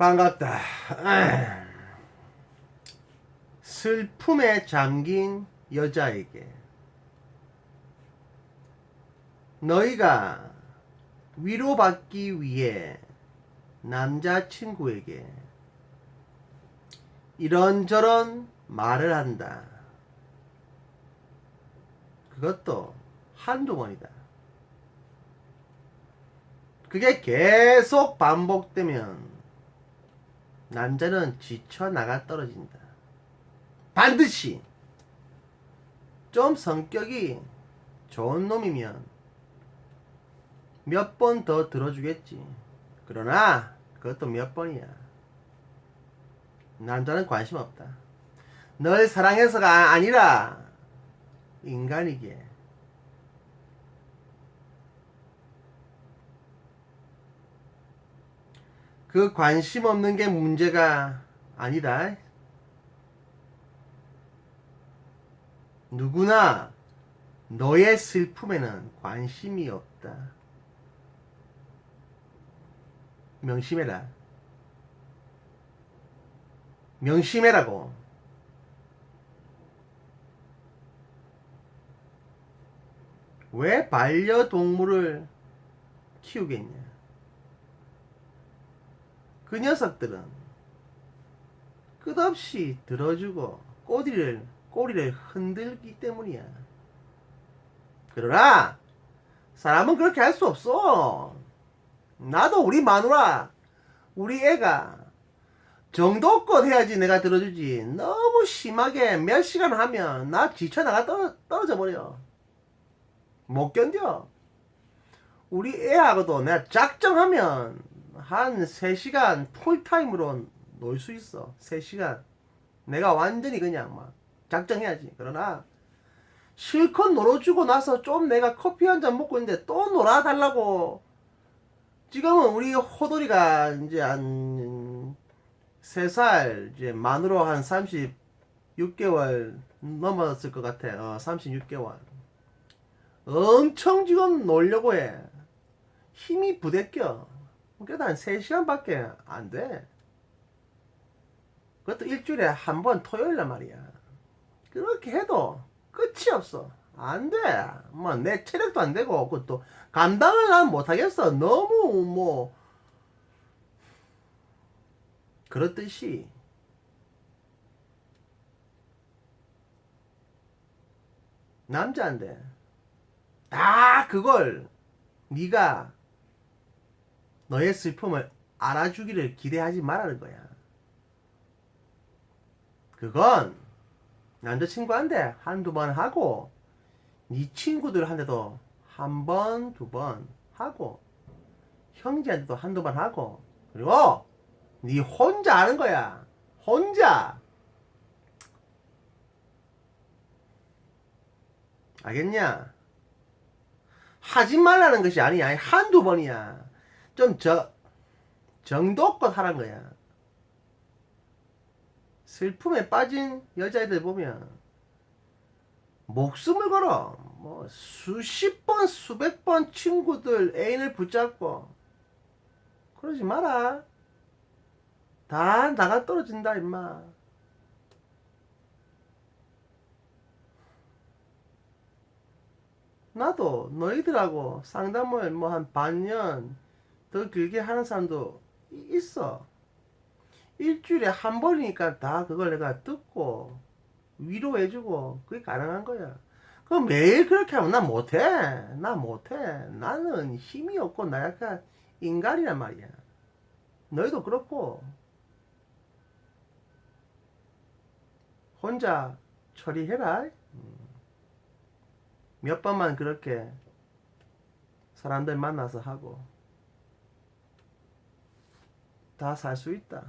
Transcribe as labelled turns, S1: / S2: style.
S1: 반갑다. 슬픔에 잠긴 여자에게 너희가 위로받기 위해 남자친구에게 이런저런 말을 한다. 그것도 한두 번이다. 그게 계속 반복되면 남자는 지쳐 나가 떨어진다. 반드시 좀 성격이 좋은 놈이면 몇 번 더 들어주겠지. 그러나 그것도 몇 번이야. 남자는 관심 없다. 널 사랑해서가 아니라 인간이기에. 그 관심 없는 게 문제가 아니다. 누구나 너의 슬픔에는 관심이 없다. 명심해라. 명심해라고. 왜 반려동물을 키우겠냐? 그 녀석들은 끝없이 들어주고 꼬리를 꼬리를 흔들기 때문이야. 그러나 사람은 그렇게 할 수 없어. 나도 우리 마누라, 우리 애가 정도껏 해야지 내가 들어주지. 너무 심하게 몇 시간 하면 나 지쳐 나가 떨어, 떨어져 버려. 못 견뎌. 우리 애하고도 내가 작정하면 한 3시간 풀타임으로 놀 수 있어. 3시간. 내가 완전히 그냥 막 작정해야지. 그러나 실컷 놀아주고 나서 좀 내가 커피 한 잔 먹고 있는데 또 놀아달라고. 지금은 우리 호돌이가 이제 한 3살, 이제 만으로 한 36개월 넘었을 것 같아. 어, 36개월. 엄청 지금 놀려고 해. 힘이 부대껴. 그래도 한 3시간밖에 안 돼. 그것도 일주일에 한 번 토요일날 말이야. 그렇게 해도 끝이 없어. 안 돼. 뭐, 내 체력도 안 되고, 그것도 감당을 난 못하겠어. 너무 뭐, 그렇듯이, 남자인데, 다 그걸 네가 너의 슬픔을 알아주기를 기대하지 말라는 거야. 그건 남자친구한테 한두 번 하고 네 친구들한테도 한 번, 두 번 하고 형제한테도 한두 번 하고 그리고 네 혼자 하는 거야. 혼자. 알겠냐? 하지 말라는 것이 아니야. 한두 번이야. 좀 저, 정도껏 하란 거야. 슬픔에 빠진 여자애들 보면 목숨을 걸어. 뭐 수십 번 수백 번 친구들 애인을 붙잡고 그러지 마라. 다 나가 떨어진다 임마. 나도 너희들하고 상담을 뭐 한 반년 더 길게 하는 사람도 이- 있어 일주일에 한 번이니까 다 그걸 내가 듣고 위로해주고 그게 가능한 거야. 그 매일 그렇게 하면 나 못해. 나 못해. 나는 힘이 없고 나약한 인간이란 말이야. 너희도 그렇고 혼자 처리해라. 음. 몇 번만 그렇게 사람들 만나서 하고 다 살 수 있다.